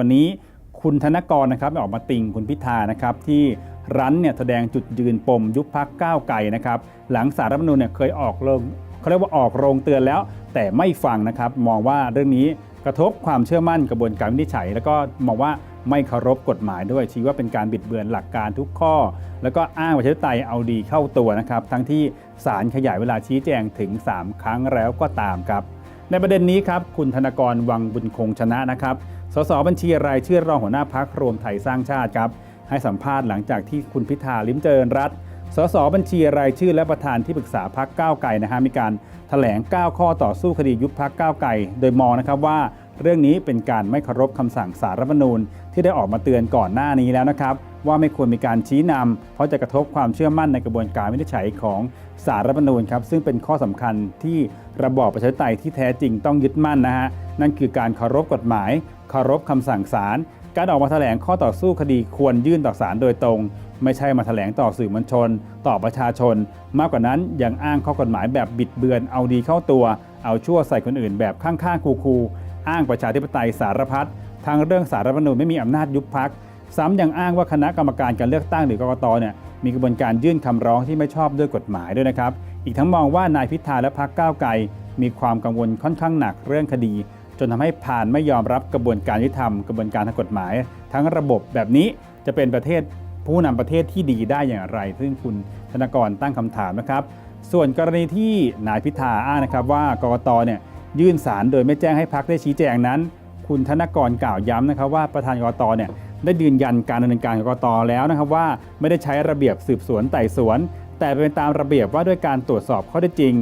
วันนี้คุณธนกรนะครับออกมาติงคุณพิธานะครับที่รั้นเนี่ยแสดงจุดยืนปมยุบพักก้าวไกลนะครับหลังสารรัฐมนูญเนี่ยเคยออกโรงเขาเรียกว่าออกโรงเตือนแล้ว แต่ไม่ฟังนะครับมองว่าเรื่องนี้กระทบความเชื่อมั่นกระบวนการวินิจฉัย แล้วก็มองว่าไม่เคารพกฎหมายด้วยชี้ว่าเป็นการบิดเบือนหลักการทุกข้อ แล้วก็อ้างประชาธิปไตยเอาดีเข้าตัวนะครับทั้งที่ศาลขยายเวลาชี้แจงถึง 3 ครั้งแล้วก็ตามครับในประเด็นนี้ครับคุณธนกรวังบุญคงชนะนะครับ สสบัญชีรายชื่อรองหัวหน้าพักรวมไทยสร้างชาติครับ ให้สัมภาษณ์หลังจากที่คุณพิธาลิมเจริญรัตสสบัญชีรายชื่อและประธานที่ปรึกษาพักก้าวไกลนะฮะมีการแถลง 9 ข้อต่อสู้คดียุบพักก้าวไกลโดยมองนะครับว่า เรื่องนี้เป็นการไม่เคารพคำสั่งสารรัฐมนูญ ที่ได้ออกมาเตือนก่อนหน้านี้แล้วนะครับว่าไม่ควรมีการชี้นำเพราะจะกระทบความเชื่อมั่นในกระบวนการวินิจฉัยของสารรัฐมนูญครับซึ่งเป็นข้อสำคัญที่ระบอบประชาธิปไตยที่แท้จริงต้องยึดมั่นนะฮะ นั่นคือการเคารพกฎหมาย เคารพคำสั่งศาล การออกมาแถลงข้อต่อสู้คดีควรยื่นต่อศาลโดยตรง ไม่ใช่มาแถลงต่อสื่อมวลชน ต่อประชาชน มากกว่านั้นยังอ้างข้อกฎหมายแบบบิดเบือน เอาดีเข้าตัว เอาชั่วใส่คนอื่นแบบข้างๆคูๆอ้างประชาธิปไตยสารพัดทางเรื่องสารรัฐธรรมนูญไม่มีอำนาจยุบพักซ้ำยังอ้างว่าคณะกรรมการการเลือกตั้งหรือกกตเนี่ยมีกระบวนการยื่นคำร้องที่ไม่ชอบด้วยกฎหมายด้วยนะครับ อีกทั้งมองว่านายพิธาและพรรคก้าวไกลมีความกังวลค่อนข้างหนักเรื่องคดี นทำให้ผ่านไม่ยอมรับกระบวนการยุติธรรมกระบวนการทางกฎหมาย ทั้งระบบแบบนี้จะเป็นประเทศผู้นำประเทศที่ดีได้อย่างไร ซึ่งคุณธนกรตั้งคำถามนะครับ ส่วนกรณีที่นายพิธาอ้างนะครับว่ากกตเนี่ยยื่นสารโดยไม่แจ้งให้พักได้ชี้แจงนั้น คุณธนกรกล่าวย้ำนะครับว่าประธานกกตเนี่ยได้ยืนยันการดำเนินการกกตแล้วนะครับว่าไม่ได้ใช้ระเบียบสืบสวนไต่สวน แต่เป็นตามระเบียบว่าด้วยการตรวจสอบข้อเท็จจริง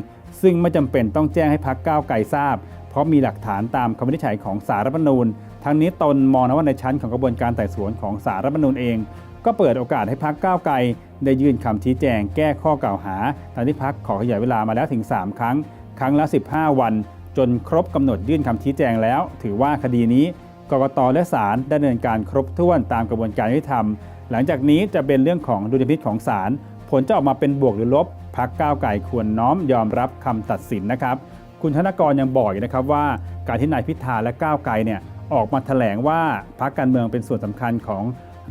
ซึ่งไม่จำเป็นต้องแจ้งให้พักก้าวไกลทราบ เพราะมีหลักฐานตามคำวินิจฉัยของสารรัฐธรรมนูญ ทั้งนี้ตนมองนะว่าในชั้นของกระบวนการไต่สวนของสารรัฐธรรมนูญเอง ก็เปิดโอกาสให้พักก้าวไกล ได้ยื่นคำชี้แจงแก้ข้อกล่าวหาตามที่พักขอขยายเวลามาแล้วถึง 3 ครั้ง ครั้งละ 15 วัน จนครบกำหนดยื่นคำชี้แจงแล้ว ถือว่าคดีนี้กกตและศาลได้ดำเนินการครบถ้วนตามกระบวนการยุติธรรม หลังจากนี้จะเป็นเรื่องของดุลยพินิจของศาลผลจะออกมาเป็นบวกหรือลบพักก้าวไกลควรน้อมยอมรับคำตัดสินนะครับ คุณธนกรยังบอกอีกนะครับว่าการที่นายพิธาและก้าวไกลเนี่ยออกมาแถลงว่าพรรคการเมืองเป็นส่วนสำคัญของ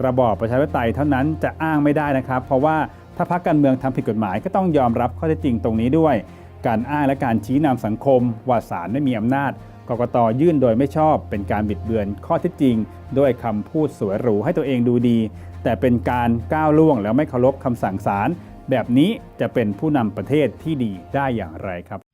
ระบอบประชาธิปไตยเท่านั้นจะอ้างไม่ได้นะครับ เพราะว่าถ้าพรรคการเมืองทำผิดกฎหมายก็ต้องยอมรับข้อเท็จจริงตรงนี้ด้วย การอ้างและการชี้นำสังคม ว่าศาลไม่มีอำนาจกกตยื่นโดยไม่ชอบ เป็นการบิดเบือนข้อเท็จจริง ด้วยคำพูดสวยหรูให้ตัวเองดูดี แต่เป็นการก้าวล่วงแล้วไม่เคารพคำสั่งศาลแบบนี้จะเป็นผู้นำประเทศที่ดีได้อย่างไรครับ